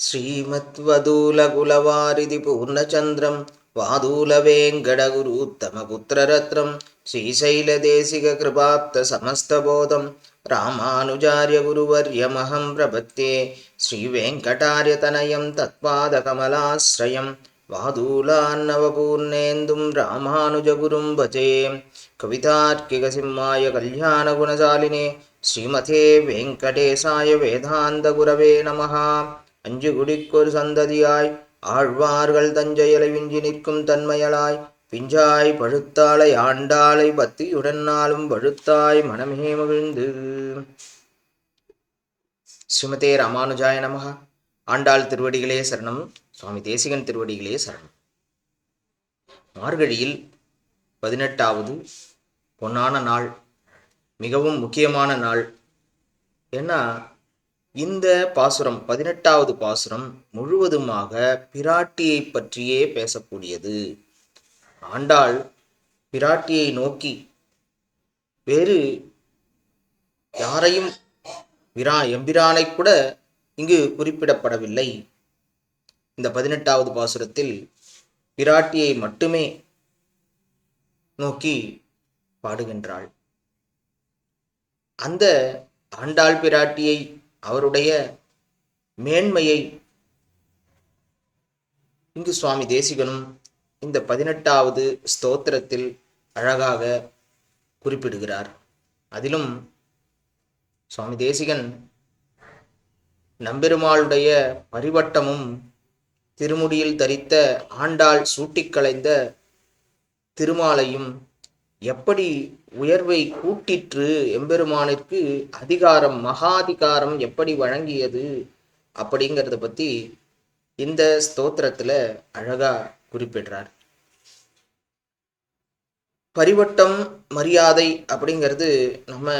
శ్రీమద్వదూలగులవారిది పూర్ణచంద్రం వాదూల వేంకటగురుత్తమపుత్రరత్నం శ్రీశైలదేశిక కృపాప్త సమస్తబోధం రామానుజార్య గురువర్యమహం ప్రపత్తే శ్రీవేంకటార్యతనయం తత్పాదకమలాశ్రయం వాదూలాన్నవపూర్ణేందుం రామానుజగురుం భజే కవితార్కికసింహాయ కళ్యాణగుణశాలినే శ్రీమతే వెంకటేశాయ వేదాంతగురవే నమః அஞ்சு குடிக்கொரு சந்ததியாய் ஆழ்வார்கள் தஞ்சையலை விஞ்சி நிற்கும் தன்மையலாய் பிஞ்சாய் பழுத்தாளை ஆண்டாளை பத்தியுடன் நாளும் பழுத்தாய் மனமே மகிழ்ந்து. ஸ்ரீமதே ராமானுஜாய நமகா. ஆண்டாள் திருவடிகளே சரணம். சுவாமி தேசிகன் திருவடிகளே சரணம். மார்கழியில் பதினெட்டாவது பொன்னான நாள் மிகவும் முக்கியமான நாள். ஏன்னா இந்த பாசுரம் பதினெட்டாவது பாசுரம் முழுவதுமாக பிராட்டியை பற்றியே பேசக்கூடியது. ஆண்டாள் பிராட்டியை நோக்கி வேறு யாரையும் விரா எம்பிரானை கூட இங்கு குறிப்பிடப்படவில்லை. இந்த பதினெட்டாவது பாசுரத்தில் பிராட்டியை மட்டுமே நோக்கி பாடுகின்றாள். அந்த ஆண்டாள் பிராட்டியை அவருடைய மேன்மையை இங்கு சுவாமி தேசிகனும் இந்த பதினெட்டாவது ஸ்தோத்திரத்தில் அழகாக குறிப்பிடுகிறார். அதிலும் சுவாமி தேசிகன் நம்பெருமாளுடைய பரிவட்டமும் திருமுடியில் தரித்த ஆண்டாள் சூட்டிக்களைந்த திருமாலையும் எப்படி உயர்வை கூட்டிற்று எம்பெருமானிற்கு அதிகாரம் மகாதிகாரம் எப்படி வழங்கியது அப்படிங்கிறத பற்றி இந்த ஸ்தோத்திரத்தில் அழகா குறிப்பிடுறார். பரிவட்டம் மரியாதை அப்படிங்கிறது நம்ம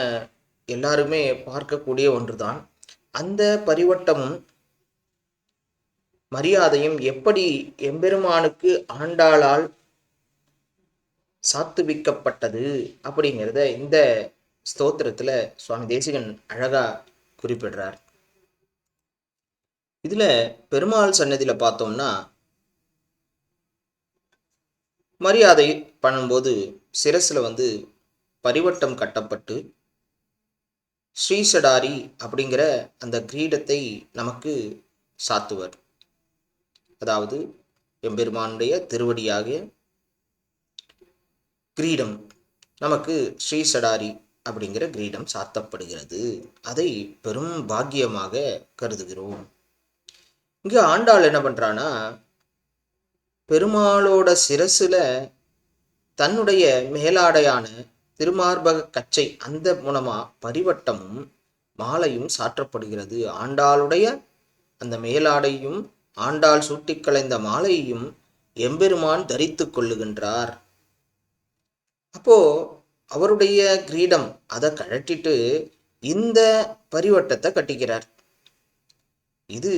எல்லாருமே பார்க்கக்கூடிய ஒன்றுதான். அந்த பரிவட்டமும் மரியாதையும் எப்படி எம்பெருமானுக்கு ஆண்டாளால் சாத்துவிக்கப்பட்டது அப்படிங்கிறத இந்த ஸ்தோத்திரத்தில் சுவாமி தேசிகன் அழகாக குறிப்பிடுறார். இதில் பெருமாள் சன்னதியில் பார்த்தோம்னா மரியாதை பண்ணும்போது சிரசுல வந்து பரிவட்டம் கட்டப்பட்டு ஸ்ரீசடாரி அப்படிங்கிற அந்த கிரீடத்தை நமக்கு சாத்துவர். அதாவது எம்பெருமானுடைய திருவடியாக கிரீடம். நமக்கு ஸ்ரீ சடாரி அப்படிங்கிற கிரீடம் சாத்தப்படுகிறது. அதை பெரும் பாக்கியமாக கருதுகிறோம். இங்கே ஆண்டாள் என்ன பண்ணுறான்னா பெருமாளோட சிரசில் தன்னுடைய மேலாடையான திருமார்பக கச்சை அந்த மூலமாக பரிவட்டமும் மாலையும் சாற்றப்படுகிறது. ஆண்டாளுடைய அந்த மேலாடையும் ஆண்டாள் சூட்டிக் கலைந்த மாலையையும் எம்பெருமான் தரித்து கொள்ளுகின்றார். அப்போது அவருடைய கிரீடம் அதை கழட்டிட்டு இந்த பரிவட்டத்தை கட்டிக்கிறார். இது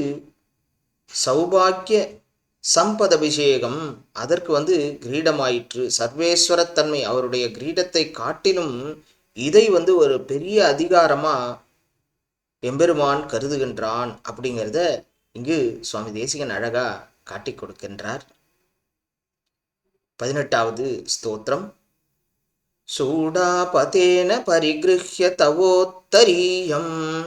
சௌபாக்கிய சம்பதபிஷேகம். அதற்கு வந்து கிரீடமாயிற்று. சர்வேஸ்வரத்தன்மை அவருடைய கிரீடத்தை காட்டிலும் இதை வந்து ஒரு பெரிய அதிகாரமாக எம்பெருமான் கருதுகின்றான் அப்படிங்கிறத இங்கு சுவாமி தேசிகன் அழகாக காட்டிக் கொடுக்கின்றார். பதினெட்டாவது ஸ்தோத்திரம். சூடாபதேன பரிகృహ్య தவோத்தரீயம்.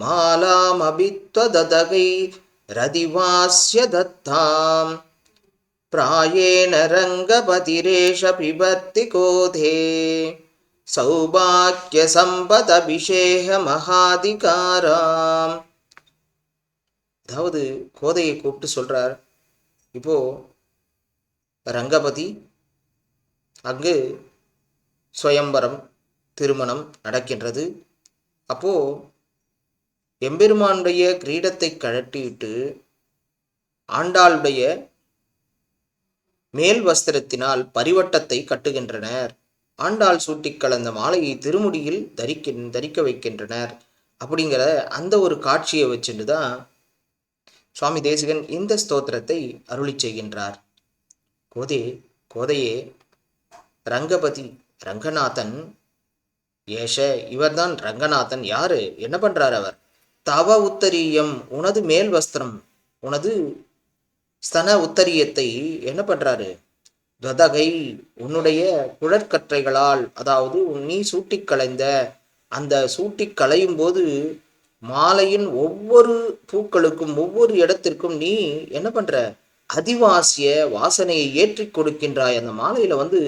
மாலாமபித்வதகை ரதிவாஸ்ய தத்தாம். பிராயேண ரங்கபதிரேஷ பிபர்த்தி கோதே. சௌபாக்கியசம்பதபிஷேக மகாதிகாராம். அதாவது கோதையை கூப்பிட்டு சொல்கிறார் இப்போது ரங்கபதி அங்கு சுயம்பரம் திருமணம் நடக்கின்றது. அப்போ எம்பெருமானுடைய கிரீடத்தை கழட்டிவிட்டு ஆண்டாளுடைய மேல் வஸ்திரத்தினால் பரிவட்டத்தை கட்டுகின்றனர். ஆண்டாள் சூட்டி கலந்த மாலையை திருமுடியில் தரிக்க தரிக்க வைக்கின்றனர். அப்படிங்கிற அந்த ஒரு காட்சியை வச்சுட்டு தான் சுவாமி தேசிகன் இந்த ஸ்தோத்திரத்தை அருளி செய்கின்றார். கோதே கோதையே ரங்கபதி ரங்கநாதன் ஏஷ இவர்தான் ரங்கநாதன். யாரு? என்ன பண்றார் அவர்? தவ உத்தரீயம் உனது மேல் வஸ்திரம் உனது ஸ்தன உத்தரியத்தை என்ன பண்றாரு? துவதகை உன்னுடைய குழற்கற்றைகளால் அதாவது நீ சூட்டிக் களைந்த அந்த சூட்டிக் களையும் போது மாலையின் ஒவ்வொரு பூக்களுக்கும் ஒவ்வொரு இடத்திற்கும் நீ என்ன பண்ற? அதிவாசிய வாசனையை ஏற்றி கொடுக்கின்றாய். அந்த மாலையில வந்து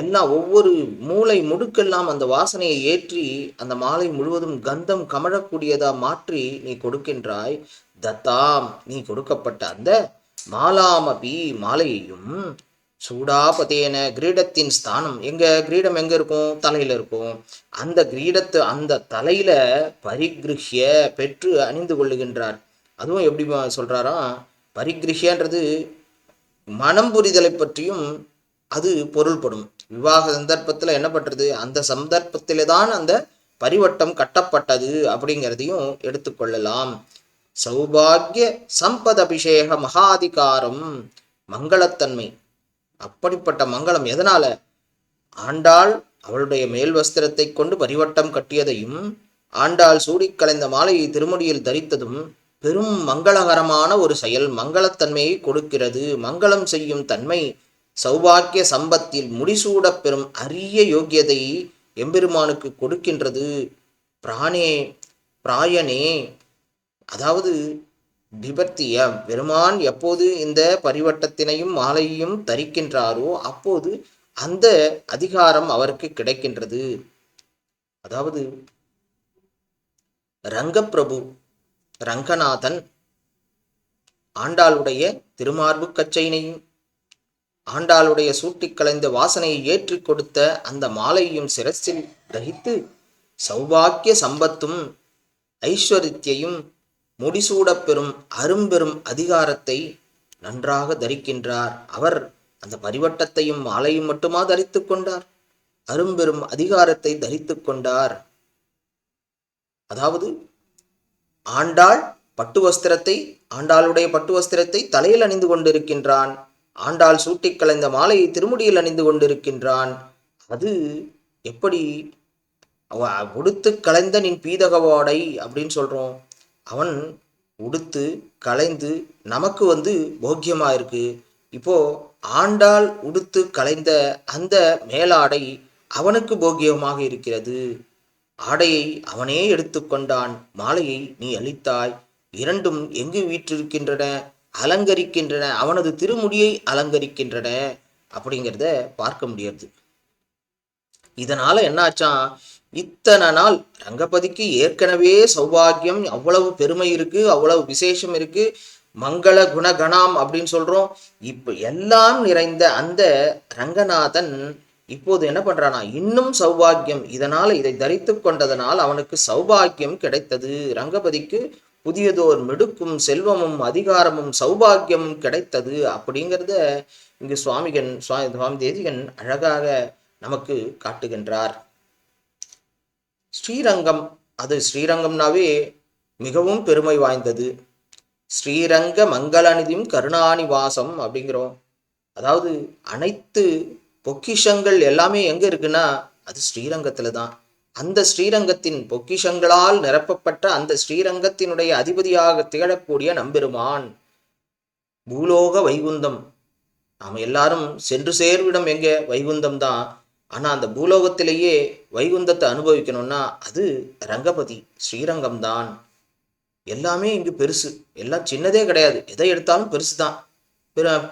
எல்லாம் ஒவ்வொரு மூளை முடுக்கெல்லாம் அந்த வாசனையை ஏற்றி அந்த மாலை முழுவதும் கந்தம் கமழக்கூடியதா மாற்றி நீ கொடுக்கின்றாய். தத்தாம் நீ கொடுக்கப்பட்ட அந்த மாலாமபி மாலையையும் சூடாபதேன கிரீடத்தின் ஸ்தானம். எங்க கிரீடம் எங்க இருக்கும்? தலையில இருக்கும். அந்த கிரீடத்து அந்த தலையில பரிகிருஹ்ய பெற்று அணிந்து கொள்ளுகின்றார். அதுவும் எப்படி சொல்றாரா? பரிகிருஹ்யன்றது மனம் புரிதலை பற்றியும் அது பொருள்படும். விவாக சந்தர்ப்பத்தில் என்ன பண்ணுறது அந்த சந்தர்ப்பத்திலே தான் அந்த பரிவட்டம் கட்டப்பட்டது அப்படிங்கிறதையும் எடுத்துக்கொள்ளலாம் சௌபாகிய சம்பத் அபிஷேக மகாதிகாரம் மங்களத்தன்மை. அப்படிப்பட்ட மங்களம் எதனால? ஆண்டாள் அவளுடைய மேல் வஸ்திரத்தை கொண்டு பரிவட்டம் கட்டியதையும் ஆண்டாள் சூடிக்கலைந்த மாலையை திருமுடியில் தரித்ததும் பெரும் மங்களகரமான ஒரு செயல் மங்களத்தன்மையை கொடுக்கிறது. மங்களம் செய்யும் தன்மை சௌபாக்கிய சம்பத்தில் முடிசூடப் பெறும் அரிய யோக்கியதை எம்பெருமானுக்கு கொடுக்கின்றது. பிராணே பிராயனே. அதாவது விபத்திய பெருமான் எப்போது இந்த பரிவட்டத்தினையும் மாலையையும் தரிக்கின்றாரோ அப்போது அந்த அதிகாரம் அவருக்கு கிடைக்கின்றது. அதாவது ரங்கப்பிரபு ரங்கநாதன் ஆண்டாளுடைய திருமார்பு கச்சையினையும் ஆண்டாளுடைய சூட்டிக் கலைந்த வாசனையை ஏற்றிக் கொடுத்த அந்த மாலையையும் சிரசில் கிரகித்து சௌபாக்கிய சம்பத்தும் ஐஸ்வர்யத்தையும் முடிசூடப் பெறும் அரும்பெரும் அதிகாரத்தை நன்றாக தரிக்கின்றார். அவர் அந்த பரிவட்டத்தையும் மாலையும் மட்டுமா தரித்து கொண்டார்? அரும்பெரும் அதிகாரத்தை தரித்து கொண்டார். அதாவது ஆண்டாள் பட்டு வஸ்திரத்தை ஆண்டாளுடைய பட்டு வஸ்திரத்தை தலையில் அணிந்து கொண்டிருக்கின்றான். ஆண்டாள் சூட்டிக் கலைந்த மாலையை திருமுடியில் அணிந்து கொண்டிருக்கின்றான். அது எப்படி? அவ உடுத்து கலைந்த நின் பீதகவாடை அப்படின்னு சொல்றோம். அவன் உடுத்து கலைந்து நமக்கு வந்து போக்கியமா இருக்கு. இப்போ ஆண்டாள் உடுத்து கலைந்த அந்த மேலாடை அவனுக்கு போக்கியமாக இருக்கிறது. ஆடையை அவனே எடுத்துக்கொண்டான் மாலையை நீ அளித்தாய் இரண்டும் எங்கு வீற்றிருக்கின்றன? அலங்கரிக்கின்றன அவனது திருமுடியை அலங்கரிக்கின்றன அப்படிங்கிறத பார்க்க முடியாது இதனால என்னாச்சான் இத்தனை நாள் ரங்கபதிக்கு ஏற்கனவே சௌபாகியம் அவ்வளவு பெருமை இருக்கு அவ்வளவு விசேஷம் இருக்கு மங்கள குணகணாம் அப்படின்னு சொல்றோம். இப்ப எல்லாம் நிறைந்த அந்த ரங்கநாதன் இப்போது என்ன பண்றானா இன்னும் சௌபாகியம் இதனால இதை தரித்து கொண்டதனால் அவனுக்கு சௌபாகியம் கிடைத்தது. ரங்கபதிக்கு புதியதோர் மிடுக்கும் செல்வமும் அதிகாரமும் சௌபாகியமும் கிடைத்தது அப்படிங்கிறத இங்கு சுவாமிகன் சுவாமி சுவாமி தேசிகன் அழகாக நமக்கு காட்டுகின்றார். ஸ்ரீரங்கம் அது ஸ்ரீரங்கம்னாவே மிகவும் பெருமை வாய்ந்தது. ஸ்ரீரங்க மங்களநிதியும் கருணாநிவாசம் அப்படிங்கிறோம். அதாவது அனைத்து பொக்கிஷங்கள் எல்லாமே எங்க இருக்குன்னா அது ஸ்ரீரங்கத்துல தான். அந்த ஸ்ரீரங்கத்தின் பொக்கிஷங்களால் நிரப்பப்பட்ட அந்த ஸ்ரீரங்கத்தினுடைய அதிபதியாக திகழக்கூடிய நம்பெருமான் பூலோக வைகுந்தம். நாம் எல்லாரும் சென்று சேர்விடம் எங்க? வைகுந்தம் தான். ஆனால் அந்த பூலோகத்திலேயே வைகுந்தத்தை அனுபவிக்கணும்னா அது ரங்கபதி ஸ்ரீரங்கம் தான். எல்லாமே இங்கு பெருசு. எல்லாம் சின்னதே கிடையாது. எதை எடுத்தாலும் பெருசு தான்.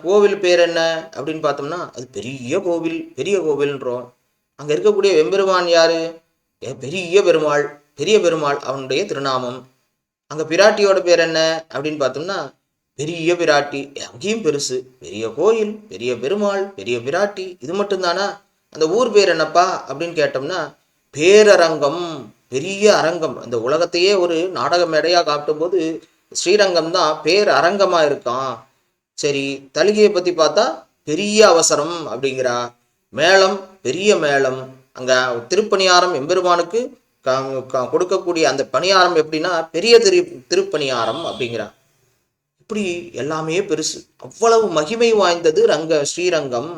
கோவில் பேர் என்ன அப்படின்னு பார்த்தோம்னா அது பெரிய கோவில் பெரிய கோவில்ன்றோம். அங்கே இருக்கக்கூடிய வெம்பெருமான் யாரு? பெரிய பெருமாள் பெரிய பெருமாள் அவனுடைய திருநாமம். அங்கே பிராட்டியோட பேர் என்ன அப்படின்னு பார்த்தோம்னா பெரிய பிராட்டி அங்கேயும் பெருசு. பெரிய கோயில் பெரிய பெருமாள் பெரிய பிராட்டி இது மட்டும்தானா? அந்த ஊர் பேர் என்னப்பா அப்படின்னு கேட்டோம்னா பேரரங்கம் பெரிய அரங்கம். அந்த உலகத்தையே ஒரு நாடக மேடையாக காட்டும்போது ஸ்ரீரங்கம் தான் பேர் அரங்கமாக இருக்கான் சரி தலிகையை பற்றி பார்த்தா பெரிய அவசரம் அப்படிங்கிறா. மேளம் பெரிய மேளம். அங்கே திருப்பணியாரம் எம்பெருமானுக்கு க- கொடுக்கக்கூடிய அந்த பணியாரம் எப்படின்னா பெரிய திரு திருப்பணியாரம் அப்படிங்கிறார் இப்படி எல்லாமே பெருசு. அவ்வளவு மகிமை வாய்ந்தது ரங்க ஸ்ரீரங்கம்.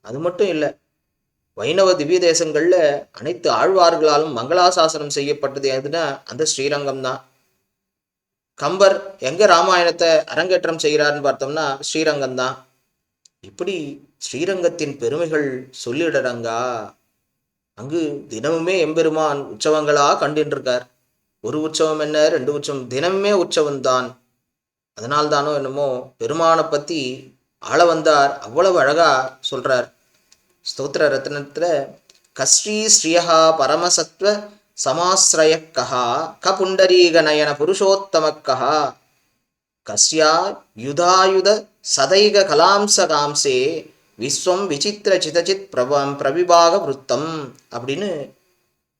அது மட்டும் இல்லை வைணவ திவ்ய தேசங்களில் அனைத்து ஆழ்வார்களாலும் மங்களாசாசனம் செய்யப்பட்டது எதுனா அந்த ஸ்ரீரங்கம் தான். கம்பர் எங்க ராமாயணத்தை அரங்கேற்றம் செய்கிறாருன்னு பார்த்தோம்னா ஸ்ரீரங்கம் தான். இப்படி ஸ்ரீரங்கத்தின் பெருமைகள் சொல்லிடடங்கா அங்கு தினமுமே எம்பெருமான் உற்சவங்களா கண்டுருக்கார் ஒரு உற்சவம் என்ன ரெண்டு உற்சவம் தினமுமே உற்சவம் தான். அதனால்தானோ என்னமோ பெருமானை பத்தி ஆள வந்தார் அவ்வளவு அழகா சொல்றார். ஸ்தோத்திர ரத்னத்துல கஸ்ரீ ஸ்ரீயா பரமசத்வ சமாசிரயக்கா க புண்டரீக நயன புருஷோத்தமக்கா கஸ்யா யுதாயுத சதைக கலாம்ச காம்சே விஸ்வம் விசித்திர சிதச்சித் பிரபம் பிரவிபாக விருத்தம் அப்படின்னு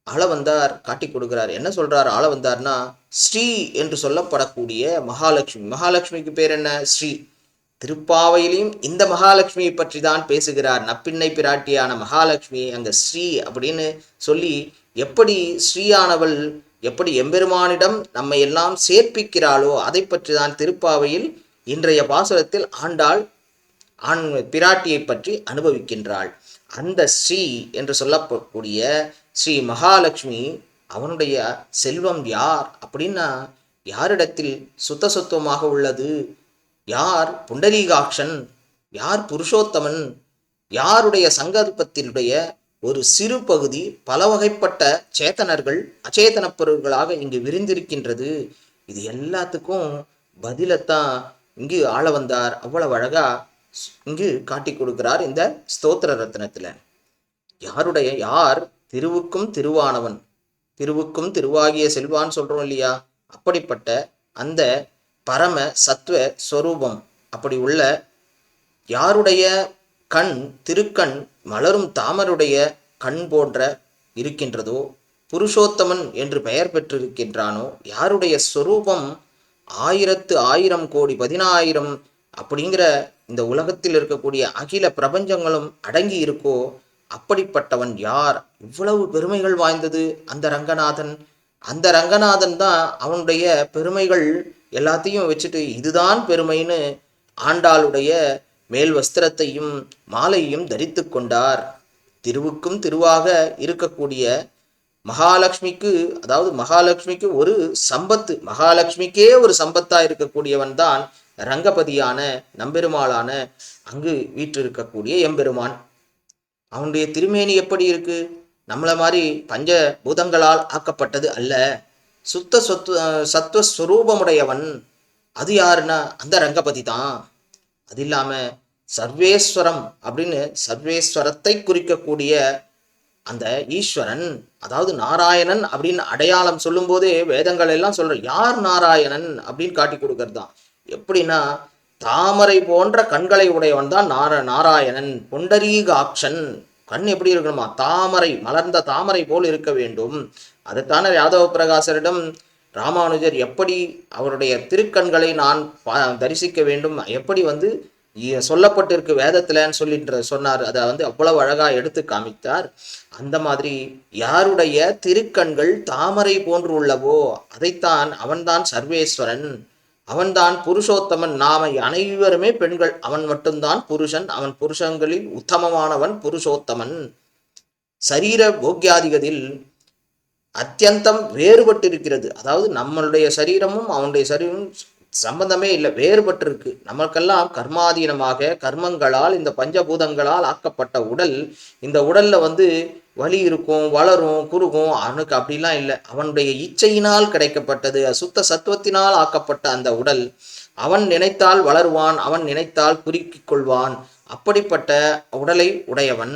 ஆள வந்தார் காட்டி கொடுக்கிறார். என்ன சொல்றார் ஆள வந்தார்னா ஸ்ரீ என்று சொல்லப்படக்கூடிய மகாலட்சுமி. மகாலட்சுமிக்கு பேர் என்ன? ஸ்ரீ. திருப்பாவையிலையும் இந்த மகாலட்சுமியை பற்றி தான் பேசுகிறார். நப்பிண்ணை பிராட்டியான மகாலட்சுமி அங்க ஸ்ரீ அப்படின்னு சொல்லி எப்படி ஸ்ரீயானவள் எப்படி எம்பெருமானிடம் நம்மை எல்லாம் சேர்ப்பிக்கிறாளோ அதை பற்றி தான் திருப்பாவையில் இன்றைய பாசுரத்தில் ஆண்டாள் ஆண் பிராட்டியை பற்றி அனுபவிக்கின்றாள். அந்த ஸ்ரீ என்று சொல்லக்கூடிய ஸ்ரீ மகாலட்சுமி அவனுடைய செல்வம் யார் அப்படின்னா யாரிடத்தில் சுத்த சுத்தமாக உள்ளது? யார் புண்டரீகாட்சன்? யார் புருஷோத்தமன்? யாருடைய சங்கல்பத்தினுடைய ஒரு சிறு பகுதி பல வகைப்பட்ட சேத்தனர்கள் அச்சேதன பொருள்களாக இங்கு விரிந்திருக்கின்றது. இது எல்லாத்துக்கும் பதிலத்தான் இங்கு ஆள வந்தார் அவ்வளவு அழகா இங்கு காட்டி கொடுக்கிறார் இந்த ஸ்தோத்திர ரத்னத்தில். யாருடைய யார் திருவுக்கும் திருவானவன்? திருவுக்கும் திருவாகிய செல்வான் சொல்கிறோம் இல்லையா? அப்படிப்பட்ட அந்த பரம சத்துவ ஸ்வரூபம். அப்படி உள்ள யாருடைய கண் திருக்கண் மலரும் தாமருடைய கண் போன்ற இருக்கின்றதோ புருஷோத்தமன் என்று பெயர் பெற்றிருக்கின்றானோ யாருடைய ஸ்வரூபம் ஆயிரத்து ஆயிரம் கோடி பதினாயிரம் அப்படிங்கிற இந்த உலகத்தில் இருக்கக்கூடிய அகில பிரபஞ்சங்களும் அடங்கி இருக்கோ அப்படிப்பட்டவன் யார்? இவ்வளவு பெருமைகள் வாய்ந்தது அந்த ரங்கநாதன். அந்த ரங்கநாதன் தான் அவனுடைய பெருமைகள் எல்லாத்தையும் வச்சுட்டு இதுதான் பெருமைன்னு ஆண்டாளுடைய மேல் வஸ்திரத்தையும் மாலையும் தரித்து கொண்டார். திருவுக்கும் திருவாக இருக்கக்கூடிய மகாலட்சுமிக்கு அதாவது மகாலட்சுமிக்கு ஒரு சம்பத்து மகாலட்சுமிக்கே ஒரு சம்பத்தா இருக்கக்கூடியவன் தான் ரங்கபதியான நம்பெருமாளான அங்கு வீற்றிருக்கக்கூடிய எம்பெருமான். அவனுடைய திருமேனி எப்படி இருக்கு? நம்மளை மாதிரி பஞ்ச பூதங்களால் ஆக்கப்பட்டது அல்ல. சுத்த சொத்து சத்துவஸ்வரூபமுடையவன் அது யாருன்னா அந்த ரங்கபதி தான். அது இல்லாம சர்வேஸ்வரம் அப்படின்னு சர்வேஸ்வரத்தை குறிக்கக்கூடிய அந்த ஈஸ்வரன் அதாவது நாராயணன் அப்படின்னு அடையாளம் சொல்லும் போதே வேதங்கள் எல்லாம் சொல்ற யார் நாராயணன் அப்படின்னு காட்டி கொடுக்கறது தான் எப்படின்னா தாமரை போன்ற கண்களை உடையவன் தான் நார நாராயணன் பொண்டரீகாட்சன். கண் எப்படி இருக்கணுமா? தாமரை மலர்ந்த தாமரை போல் இருக்க வேண்டும். அதுக்கான யாதவ பிரகாசரிடம் ராமானுஜர் எப்படி அவருடைய திருக்கண்களை நான் தரிசிக்க வேண்டும்? எப்படி வந்து சொல்லப்பட்டிருக்கு வேதத்திலன்னு சொல்லின்ற சொன்னார். அதை வந்து அவ்வளவு அழகா எடுத்து காமித்தார். அந்த மாதிரி யாருடைய திருக்கண்கள் தாமரை போன்று உள்ளவோ அதைத்தான் அவன்தான் சர்வேஸ்வரன். அவன்தான் புருஷோத்தமன் நாம அனைவருமே பெண்கள். அவன் மட்டும்தான் புருஷன். அவன் புருஷங்களில் உத்தமமானவன் புருஷோத்தமன். சரீர போக்கியாதிகதில் அத்தியந்தம் வேறுபட்டிருக்கிறது. அதாவது நம்மளுடைய சரீரமும் அவனுடைய சரீரமும் சம்பந்தமே இல்லை வேறுபட்டிருக்கு. நமக்கெல்லாம் கர்மாதீனமாக கர்மங்களால் இந்த பஞ்சபூதங்களால் ஆக்கப்பட்ட உடல். இந்த உடல்ல வந்து வலி இருக்கும் வளரும் குறுகும். அவனுக்கு அப்படிலாம் இல்லை. அவனுடைய இச்சையினால் கிடைக்கப்பட்டது அசுத்த சத்துவத்தினால் ஆக்கப்பட்ட அந்த உடல். அவன் நினைத்தால் வளருவான் அவன் நினைத்தால் குறுக்கிக் கொள்வான். அப்படிப்பட்ட உடலை உடையவன்.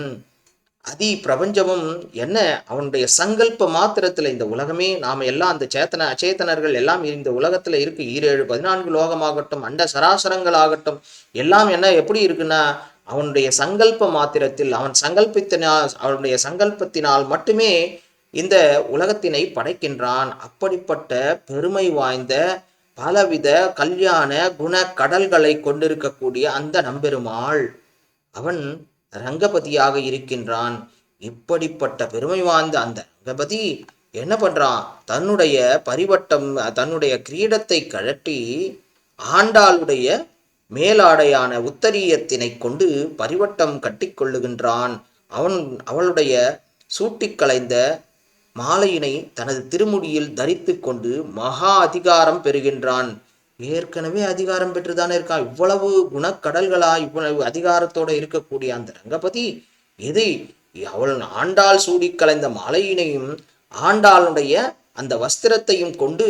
அதி பிரபஞ்சமும் என்ன? அவனுடைய சங்கல்ப மாத்திரத்துல இந்த உலகமே நாம எல்லாம் அந்த சேத்தன அச்சேத்தனர்கள் எல்லாம் இந்த உலகத்துல இருக்கு. ஈரேழு பதினான்கு லோகமாகட்டும் அண்ட சராசரங்கள் ஆகட்டும் எல்லாம் என்ன எப்படி இருக்குன்னா அவனுடைய சங்கல்ப மாத்திரத்தில் அவன் சங்கல்பத்தினால் அவனுடைய சங்கல்பத்தினால் மட்டுமே இந்த உலகத்தினை படைக்கின்றான். அப்படிப்பட்ட பெருமை வாய்ந்த பலவித கல்யாண குண கடல்களை கொண்டிருக்கக்கூடிய அந்த நம்பெருமாள் அவன் ரங்கபதியாக இருக்கின்றான். இப்படிப்பட்ட பெருமை வாய்ந்த அந்த ரங்கபதி என்ன பண்றான்? தன்னுடைய பரிவட்டம் தன்னுடைய கிரீடத்தை கழட்டி ஆண்டாளுடைய மேலாடையான உத்தரியத்தினை கொண்டு பரிவட்டம் கட்டிக்கொள்ளுகின்றான் அவன் அவளுடைய சூட்டிக்கலைந்த மாலையினை தனது திருமுடியில் தரித்து கொண்டு மகா அதிகாரம் பெறுகின்றான். ஏற்கனவே அதிகாரம் பெற்றுதானே இருக்கான். இவ்வளவு குணக்கடல்களா இவ்வளவு அதிகாரத்தோட இருக்கக்கூடிய அந்த ரங்கபதி எதை? அவள் ஆண்டாள் சூடி கலைந்த மாலையினையும் ஆண்டாளுடைய அந்த வஸ்திரத்தையும் கொண்டு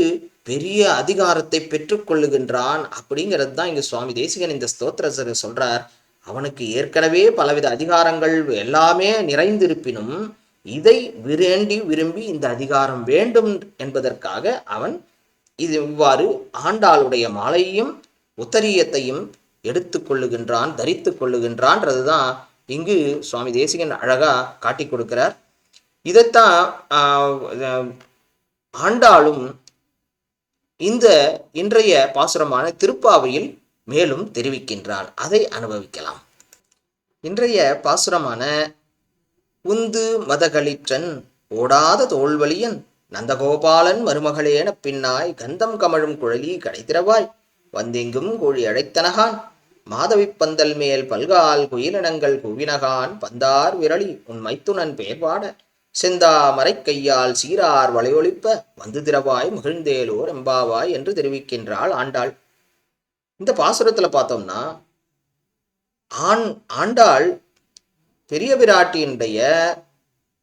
பெரிய அதிகாரத்தை பெற்றுக்கொள்ளுகின்றான் அப்படிங்கிறது தான் இங்கே சுவாமி தேசிகன் இந்த ஸ்தோத்திர சொல்றார். அவனுக்கு ஏற்கனவே பலவித அதிகாரங்கள் எல்லாமே நிறைந்திருப்பினும் இதை விரேண்டி விரும்பி இந்த அதிகாரம் வேண்டும் என்பதற்காக அவன் இது இவ்வாறு ஆண்டாளுடைய மாலையையும் உத்தரியத்தையும் எடுத்து கொள்ளுகின்றான் தரித்து கொள்ளுகின்றான்றது தான் இங்கு சுவாமி தேசிகன் அழகா காட்டி கொடுக்கிறார். இதைத்தான் ஆண்டாளும் இந்த இன்றைய பாசுரமான திருப்பாவையில் மேலும் தெரிவிக்கின்றார் அதை அனுபவிக்கலாம். இன்றைய பாசுரமான உந்து மதகளிற்றன் ஓடாத தோல்வலியன் நந்தகோபாலன் மருமகளேன பின்னாய் கந்தம் கமழும் குழலி கடைத்திரவாய் வந்தெங்கும் கோழி அழைத்தனகான் மாதவி பந்தல் மேல் பல்கால் குயிலினங்கள் குவினகான் பந்தார் விரலி உன் மைத்துனன் பெயர்பாட செந்தாமரை கையால் சீரார் வளையொழிப்ப வந்து திரவாய் மகிழ்ந்தேலோர் எம்பாவாய் என்று தெரிவிக்கின்றாள் ஆண்டாள். இந்த பாசுரத்துல பார்த்தோம்னா ஆண் ஆண்டாள் பெரிய பிராட்டியினுடைய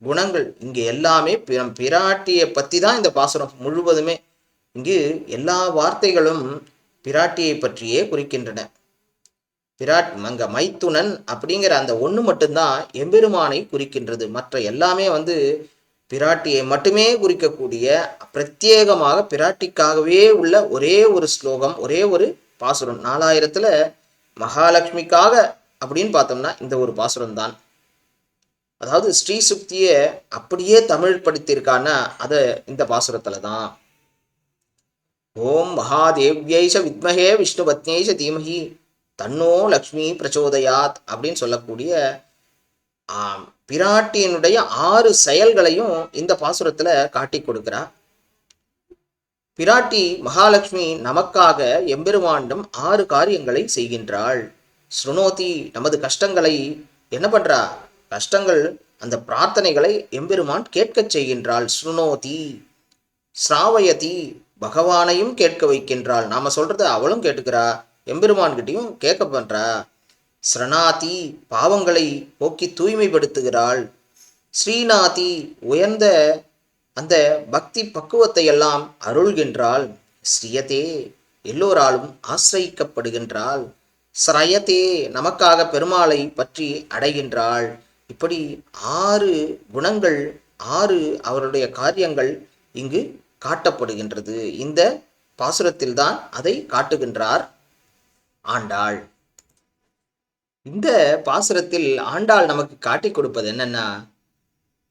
குணங்கள் இங்கே எல்லாமே பிராட்டியை பற்றி தான் இந்த பாசுரம் முழுவதுமே. இங்கு எல்லா வார்த்தைகளும் பிராட்டியை பற்றியே குறிக்கின்றன. பிராட் அங்க மைத்துனன் அப்படிங்கிற அந்த ஒன்று மட்டும்தான் எம்பெருமானை குறிக்கின்றது. மற்ற எல்லாமே வந்து பிராட்டியை மட்டுமே குறிக்கக்கூடிய பிரத்யேகமாக பிராட்டிக்காகவே உள்ள ஒரே ஒரு ஸ்லோகம் ஒரே ஒரு பாசுரம். நாலாயிரத்துல மகாலட்சுமிக்காக அப்படின்னு பார்த்தோம்னா இந்த ஒரு பாசுரம் தான் அதாவது ஸ்ரீ சுக்தியை அப்படியே தமிழ் படுத்தியிருக்கான்னா அதை இந்த பாசுரத்துல தான் ஓம் மகாதேவ்யைஷ வித்மகே விஷ்ணு பத்னேஷ தீமகி. தன்னோ லக்ஷ்மி பிரச்சோதயாத் அப்படின்னு சொல்லக்கூடிய பிராட்டியினுடைய ஆறு செயல்களையும் இந்த பாசுரத்தில் காட்டி கொடுக்கிறா. பிராட்டி மகாலட்சுமி நமக்காக எம்பெருமானிடம் ஆறு காரியங்களை செய்கின்றாள். ஸ்ருணோதி நமது கஷ்டங்களை என்ன பண்றா? கஷ்டங்கள் அந்த பிரார்த்தனைகளை எம்பெருமான் கேட்கச் செய்கின்றாள். ஸ்ருணோதி ஸ்ராவயதி பகவானையும் கேட்க வைக்கின்றாள். நாம சொல்கிறத அவளும் கேட்டுக்கிறா. எம்பெருமான்கிட்டையும் கேட்க பண்ணுறா ஸ்ரணாதி பாவங்களை போக்கி தூய்மைப்படுத்துகிறாள். ஸ்ரீநாதி உயர்ந்த அந்த பக்தி பக்குவத்தை எல்லாம் அருள்கின்றாள். ஸ்ரீயதே எல்லோராலும் ஆசிரயிக்கப்படுகின்றாள். ஸ்ரயதே நமக்காக பெருமாளை பற்றி அடைகின்றாள். இப்படி ஆறு குணங்கள் ஆறு அவருடைய காரியங்கள் இங்கு காட்டப்படுகின்றது. இந்த பாசுரத்தில்தான் அதை காட்டுகின்றார். ஆண்டாள். இந்த பாசுரத்தில் ஆண்டாள் நமக்கு காட்டி கொடுப்பது என்னன்னா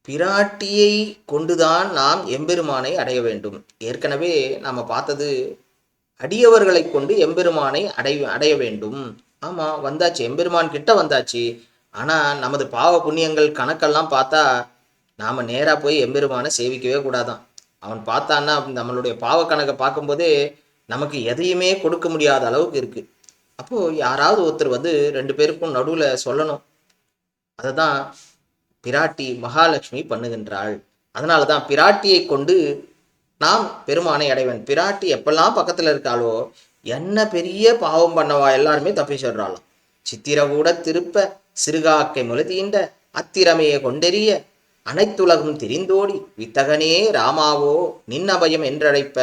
பிராட்டியை கொண்டுதான் நாம் எம்பெருமானை அடைய வேண்டும். ஏற்கனவே நாம் பார்த்தது அடியவர்களை கொண்டு எம்பெருமானை அடை அடைய வேண்டும். ஆமாம் வந்தாச்சு எம்பெருமான் கிட்ட வந்தாச்சு. ஆனால் நமது பாவ புண்ணியங்கள் கணக்கெல்லாம் பார்த்தா நாம் நேராக போய் எம்பெருமானை சேவிக்கவே கூடாதான். அவன் பார்த்தான்னா நம்மளுடைய பாவ கணக்கை பார்க்கும்போதே நமக்கு எதையுமே கொடுக்க முடியாத அளவுக்கு இருக்குது அப்போது யாராவது ஒருத்தர் வந்து ரெண்டு பேருக்கும் நடுவில் சொல்லணும். அதை தான் பிராட்டி மகாலட்சுமி பண்ணுகின்றாள். அதனால தான் பிராட்டியை கொண்டு நாம் பெருமானை அடைவன். பிராட்டி எப்பெல்லாம் பக்கத்தில் இருக்காளோ என்ன பெரிய பாவம் பண்ணவா எல்லாருமே தப்பி சொல்கிறாளாம் சித்திர கூட திருப்ப சிறுகாக்கை முழுதீண்ட அத்திரமையை கொண்டெறிய அனைத்துலகும் தெரிந்தோடி வித்தகனே ராமாவோ நின் அபயம் என்றழைப்ப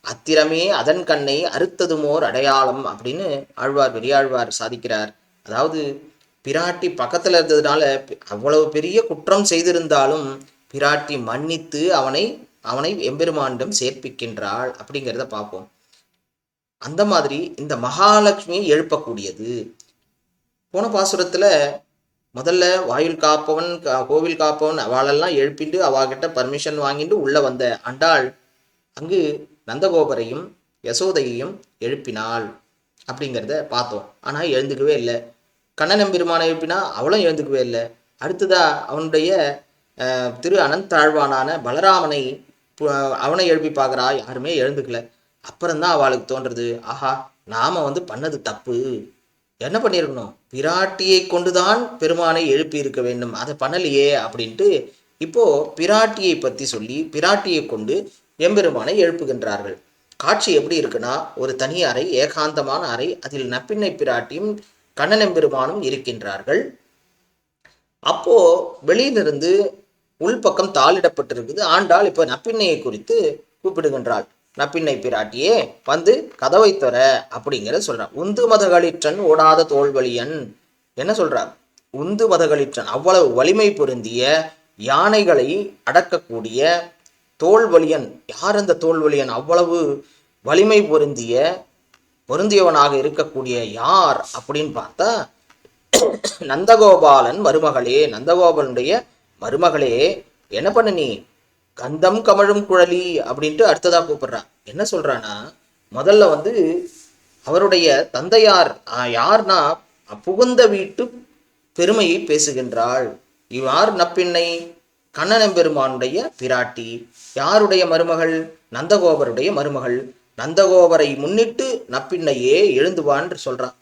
அத்திரமே அதன் கண்ணை அறுத்ததுமோர் அடையாளம் அப்படின்னு ஆழ்வார் பெரியாழ்வார் சாதிக்கிறார். அதாவது பிராட்டி பக்கத்துல இருந்ததுனால அவ்வளவு பெரிய குற்றம் செய்திருந்தாலும் பிராட்டி மன்னித்து அவனை அவனை எம்பெருமானிடம் சேர்ப்பிக்கின்றாள் அப்படிங்கிறத பார்ப்போம். அந்த மாதிரி இந்த மகாலட்சுமியை எழுப்பக்கூடியது. போன பாசுரத்துல முதல்ல வாயில் காப்பவன் கா- கோவில் காப்பவன் அவளெல்லாம் எழுப்பிட்டு அவகிட்ட பர்மிஷன் வாங்கிட்டு உள்ள வந்த அண்டாள் அங்கு நந்தகோபரையும் யசோதையையும் எழுப்பினாள். அப்படிங்கிறத பார்த்தோம். ஆனால் எழுந்துக்கவே இல்லை. கண்ணனம் பெருமானை எழுப்பினா அவளும் எழுந்துக்கவே இல்லை. அடுத்ததா அவனுடைய திரு அனந்தாழ்வானான பலராமனை பு- அவனை எழுப்பி பார்க்குறா. யாருமே எழுந்துக்கல. அப்புறம்தான் அவளுக்கு தோன்றது ஆஹா நாம வந்து பண்ணது தப்பு. என்ன பண்ணியிருக்கணும்? பிராட்டியை கொண்டுதான் பெருமானை எழுப்பி இருக்க வேண்டும். அதை பண்ணலையே அப்படின்ட்டு இப்போ பிராட்டியை பற்றி சொல்லி பிராட்டியை கொண்டு எம்பெருமானை எழுப்புகின்றார்கள். காட்சி எப்படி இருக்குன்னா ஒரு தனி அறை ஏகாந்தமான அறை அதில் நப்பிண்ணை பிராட்டியும் கண்ணன் எம்பெருமானும் இருக்கின்றார்கள். அப்போ வெளியிலிருந்து உள்பக்கம் தாளிடப்பட்டிருக்குது. ஆண்டாள் இப்போ நப்பிண்ணையை குறித்து கூப்பிடுகின்றாள். நப்பிண்ணை பிராட்டியே வந்து கதவை தர அப்படிங்கிறத சொல்றான் உந்து மதகளிற்றன் ஓடாத தோல்வழியன் என்ன சொல்றார் உந்து மதகளிற்றன் அவ்வளவு வலிமை பொருந்திய யானைகளை அடக்கக்கூடிய தோல்வலியன் யார் அந்த தோல்வலியன் அவ்வளவு வலிமை பொருந்திய பொருந்தியவனாக இருக்கக்கூடிய யார் அப்படின்னு பார்த்தா நந்தகோபாலன் மருமகளே நந்தகோபாலனுடைய மருமகளே என்ன பண்ண நீ? கந்தம் கமழும் குழலி அப்படின்ட்டு அடுத்ததாக கூப்பிடுறான். என்ன சொல்றானா முதல்ல வந்து அவருடைய தந்தையார் யார்னா புகுந்த வீட்டு பெருமையை பேசுகின்றாள். இவ்வாறு நப்பிண்ணை கண்ணனம்பெருமானுடைய பிராட்டி. யாருடைய மருமகள்? நந்தகோபருடைய மருமகள். நந்தகோபரை முன்னிட்டு நப்பிண்ணையே எழுந்துவான்னு சொல்றான்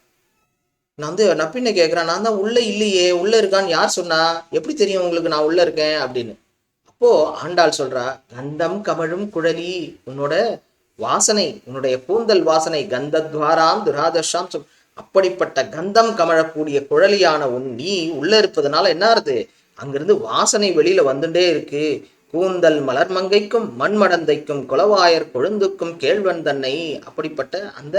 நான் வந்து நப்பிண்ணை கேட்குறேன் நான் தான் உள்ள இல்லையே உள்ள இருக்கான்னு யார் சொன்னா? எப்படி தெரியும் உங்களுக்கு நான் உள்ள இருக்கேன்? அப்படின்னு. அப்போ ஆண்டாள் சொல்றா கந்தம் கமழும் குழலி உன்னோட வாசனை உன்னுடைய கூந்தல் வாசனை கந்தத்வாராம் துராதர்ஷாம் அப்படிப்பட்ட கந்தம் கமழக்கூடிய குழலியான உன் நீ உள்ள இருப்பதனால என்ன ஆறுது? அங்கிருந்து வாசனை வெளியில வந்துட்டே இருக்கு. கூந்தல் மலர் மங்கைக்கும் மண்மடந்தைக்கும் குலவாயர் கொழுந்துக்கும் கேழ்வன் தன்னை. அப்படிப்பட்ட அந்த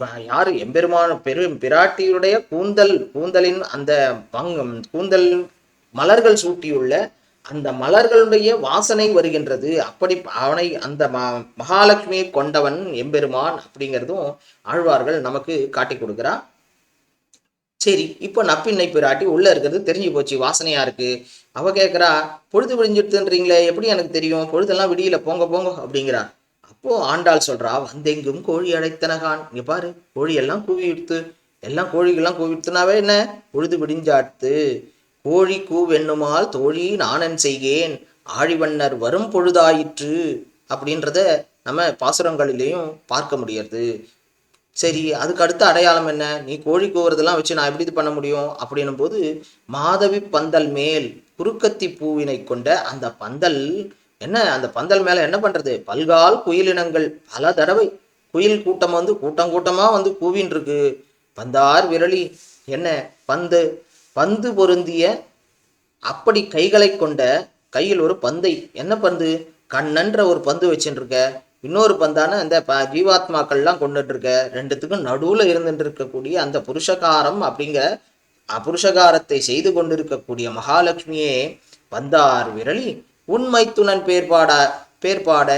யார்? யாரு எம்பெருமான பெரு பிராட்டியுடைய கூந்தல் கூந்தலின் அந்த பங்கம் கூந்தல் மலர்கள் சூட்டியுள்ள அந்த மலர்களுடைய வாசனை வருகின்றது. அப்படி அவனை அந்த ம மகாலட்சுமியை கொண்டவன் எம்பெருமான் அப்படிங்கிறதும் ஆழ்வார்கள் நமக்கு காட்டி கொடுக்குறா சரி இப்போ நப்பின்னை பிராட்டி உள்ளே இருக்கிறது தெரிஞ்சு போச்சு வாசனையாக இருக்குது அவள் கேட்குறா பொழுது விடிஞ்சிடுதுன்றீங்களே எப்படி எனக்கு தெரியும்? பொழுதெல்லாம் விடியல போங்க போங்க அப்படிங்கிறா. அப்போது ஆண்டாள் சொல்கிறா வந்தெங்கும் கோழி அடைத்தனகான் இங்கே பாரு கோழி எல்லாம் கூவி விடுத்து எல்லாம் கோழிகள்லாம் கூவிடுத்துனாவே என்ன? பொழுது விடிஞ்சாட்டு கோழி கூவெண்ணுமால் தோழி நானன் செய்கேன். ஆழிவண்ணர் வரும் பொழுதாயிற்று. அப்படின்றத நம்ம பாசுரங்களிலேயும் பார்க்க முடியறது. சரி அதுக்கு அடுத்த அடையாளம் என்ன? நீ கோழி கூவுறதெல்லாம் வச்சு நான் எப்படி இது பண்ண முடியும்? அப்படின்னும் போது மாதவி பந்தல் மேல் குறுக்கத்தி பூவினை கொண்ட அந்த பந்தல் என்ன அந்த பந்தல் மேல என்ன பண்றது? பல்கால் குயிலினங்கள் பல தடவை குயில் கூட்டம் வந்து கூட்டம் கூட்டமா வந்து கூவின் இருக்கு பந்தார் விரலி என்ன பந்து பந்து பொருந்திய அப்படி கைகளை கொண்ட கையில் ஒரு பந்தை என்ன பந்து? கண்ணன்ற ஒரு பந்து வச்சுட்டு இருக்க இன்னொரு பந்தான அந்த ப ஜீவாத்மாக்கள்லாம் கொண்டுட்டு இருக்க ரெண்டுத்துக்கும் நடுவில் இருந்துட்டு இருக்கக்கூடிய அந்த புருஷகாரம் அப்படிங்கிற அபுருஷகாரத்தை செய்து கொண்டிருக்கக்கூடிய மகாலட்சுமியே வந்தார் விரலி. உண்மை துணன் பேர்பாட பேர்பாட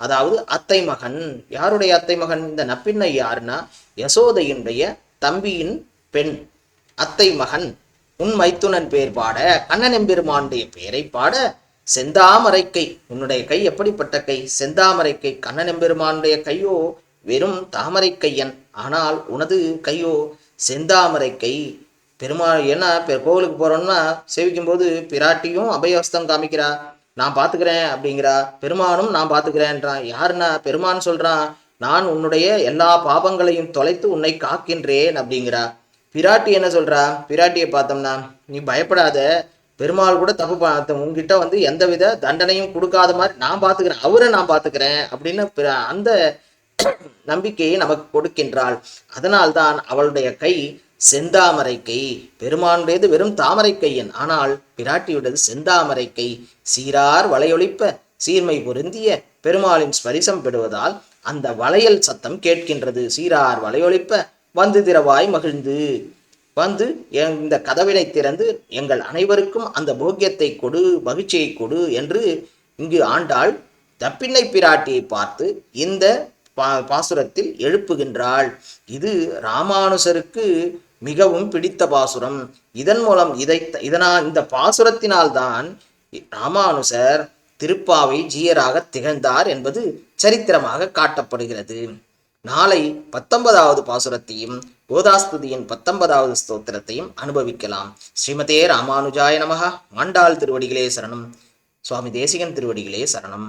அதாவது அத்தை மகன். யாருடைய அத்தை மகன்? இந்த நப்பின்னை யாருன்னா? யசோதையினுடைய தம்பியின் பெண் அத்தை மகன். உன் மைத்துனன் பேர் பாட கண்ணன் எம்பெருமானுடைய பெயரை பாட செந்தாமரை கை உன்னுடைய கை எப்படிப்பட்ட கை? செந்தாமரை கை கண்ணன் எம்பெருமானுடைய கையோ வெறும் தாமரை கையன் ஆனால் உனது கையோ செந்தாமரை கை பெருமாள் என்ன கோவிலுக்கு போறோம்னா சேவிக்கும் போது பிராட்டியும் அபயவஸ்தம் காமிக்கிறா. நான் பாத்துக்கிறேன் அப்படிங்கிறா. பெருமானும் நான் பாத்துக்கிறேன்றான் யாருன்னா? பெருமான் சொல்றான் நான் உன்னுடைய எல்லா பாபங்களையும் தொலைத்து உன்னை காக்கின்றேன் அப்படிங்கிறா. பிராட்டி என்ன சொல்றா? பிராட்டியை பார்த்தோம்னா நீ பயப்படாத. பெருமாள் கூட தப்பு பார்த்த உங்ககிட்ட வந்து எந்தவித தண்டனையும் கொடுக்காத மாதிரி நான் பாத்துக்கிறேன் அவரை நான் பாத்துக்கிறேன் அப்படின்னு அந்த நம்பிக்கையை நமக்கு கொடுக்கின்றாள். அதனால்தான் அவளுடைய கை செந்தாமரை கை. பெருமானுடையது வெறும் தாமரை கையன். ஆனால் பிராட்டியுடையது செந்தாமரை கை. சீரார் வலையொழிப்ப சீர்மை பொருந்திய பெருமாளின் ஸ்பரிசம் பெறுவதால் அந்த வளையல் சத்தம் கேட்கின்றது. சீரார் வலையொழிப்ப வந்து திரவாய் மகிழ்ந்து. வந்து என் இந்த கதவினை திறந்து எங்கள் அனைவருக்கும் அந்த போக்கியத்தை கொடு மகிழ்ச்சியை கொடு என்று இங்கு ஆண்டாள் தப்பிண்ணை பிராட்டியை பார்த்து இந்த பா பாசுரத்தில் எழுப்புகின்றாள். இது ராமானுசருக்கு மிகவும் பிடித்த பாசுரம். இதன் மூலம் இதை இதனால் இந்த பாசுரத்தினால்தான் ராமானுசர் திருப்பாவை ஜீயராக திகழ்ந்தார் என்பது சரித்திரமாக காட்டப்படுகிறது. நாளை பத்தொன்பதாவது பாசுரத்தையும் கோதாஸ்துதியின் பத்தொன்பதாவது ஸ்தோத்திரத்தையும் அனுபவிக்கலாம். ஸ்ரீமதே ராமானுஜாய நமகா மாண்டாள் திருவடிகளே சரணம். சுவாமி தேசிகன் திருவடிகளே சரணம்.